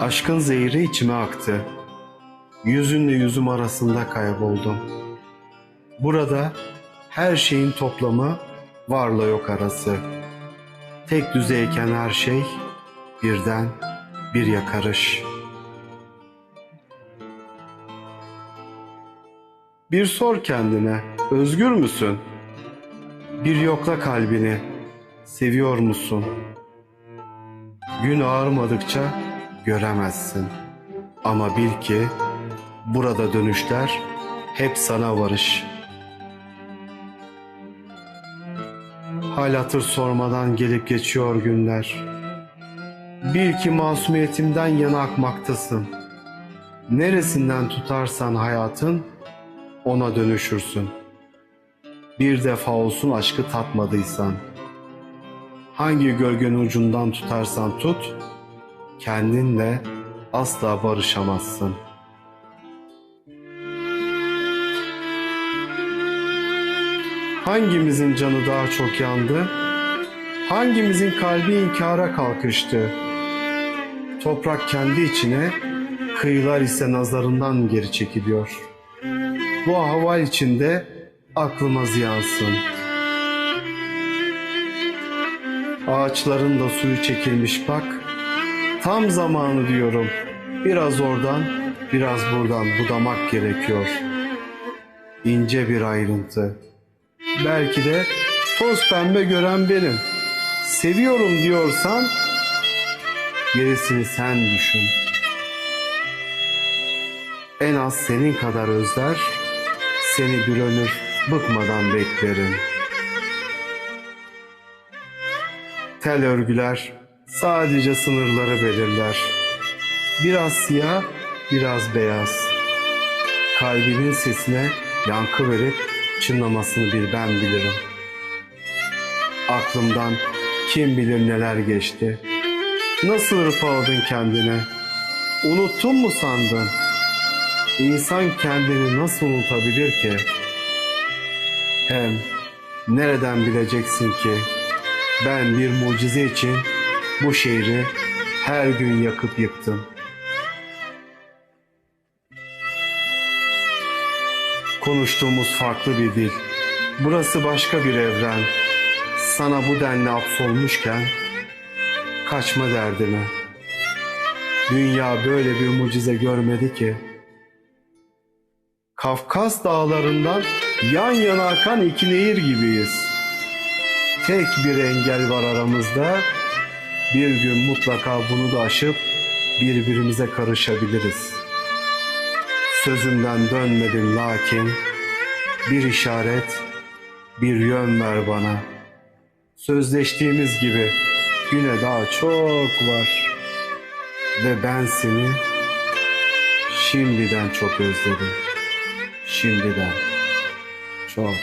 Aşkın zehri içime aktı. Yüzünle yüzüm arasında kayboldum. Burada her şeyin toplamı varla yok arası. Tek düzeyken her şey birden bir yakarış. Bir sor kendine, özgür müsün? Bir yokla kalbini, seviyor musun? Gün ağarmadıkça göremezsin. Ama bil ki burada dönüşler hep sana varış. Hal hatır sormadan gelip geçiyor günler. Bil ki masumiyetimden yana akmaktasın. Neresinden tutarsan hayatın ona dönüşürsün. Bir defa olsun aşkı tatmadıysan. Hangi gölgenin ucundan tutarsan tut, kendinle asla barışamazsın. Hangimizin canı daha çok yandı? Hangimizin kalbi inkara kalkıştı? Toprak kendi içine, kıyılar ise nazarından geri çekiliyor. Bu ahval içinde aklıma ziyansın. Ağaçların da suyu çekilmiş bak. Tam zamanı diyorum. Biraz oradan, biraz buradan budamak gerekiyor. İnce bir ayrıntı. Belki de toz pembe gören benim. Seviyorum diyorsan gerisini sen düşün. En az senin kadar özler, seni bir ömür bıkmadan beklerim. Tel örgüler sadece sınırları belirler. Biraz siyah, biraz beyaz. Kalbinin sesine yankı verip çınlamasını bir ben bilirim. Aklımdan kim bilir neler geçti. Nasıl hırpaladın kendine? Unuttun mu sandın? İnsan kendini nasıl unutabilir ki? Hem nereden bileceksin ki ben bir mucize için bu şehri her gün yakıp yıktım. Konuştuğumuz farklı bir dil. Burası başka bir evren. Sana bu denli hapsolmuşken kaçma derdime. Dünya böyle bir mucize görmedi ki. Kafkas dağlarından yan yana akan iki nehir gibiyiz. Tek bir engel var aramızda. Bir gün mutlaka bunu da aşıp birbirimize karışabiliriz. Sözümden dönmedim lakin bir işaret, bir yön ver bana. Sözleştiğimiz gibi güne daha çok var. Ve ben seni şimdiden çok özledim. Şimdiden çok.